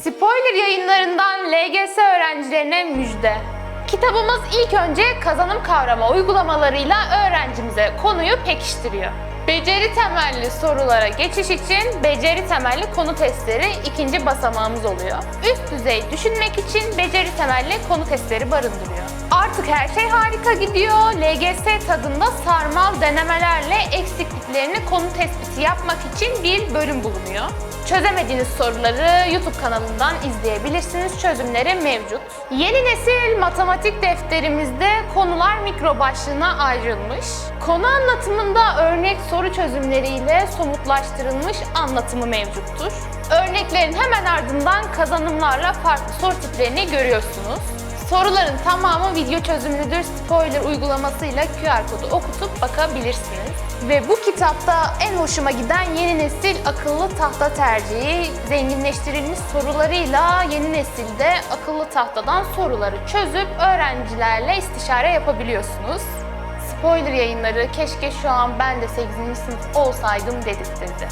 Spoiler yayınlarından LGS öğrencilerine müjde. Kitabımız ilk önce kazanım kavrama uygulamalarıyla öğrencimize konuyu pekiştiriyor. Beceri temelli sorulara geçiş için beceri temelli konu testleri ikinci basamağımız oluyor. Üst düzey düşünmek için beceri temelli konu testleri barındırıyor. Artık her şey harika gidiyor. LGS tadında sarmal denemelerle eksikliklerini konu tespiti yapmak için bir bölüm bulunuyor. Çözemediğiniz soruları YouTube kanalından izleyebilirsiniz. Çözümleri mevcut. Yeni nesil matematik defterimizde konular mikro başlığına ayrılmış. Konu anlatımında örnek soru çözümleriyle somutlaştırılmış anlatımı mevcuttur. Örneklerin hemen ardından kazanımlarla farklı soru tiplerini görüyorsunuz. Soruların tamamı video çözümlüdür. Spoiler uygulamasıyla QR kodu okutup bakabilirsiniz. Ve bu kitapta en hoşuma giden yeni nesil akıllı tahta tercihi, zenginleştirilmiş sorularıyla yeni nesilde akıllı tahtadan soruları çözüp öğrencilerle istişare yapabiliyorsunuz. Spoiler yayınları keşke şu an ben de 8. sınıf olsaydım dedirtirdi.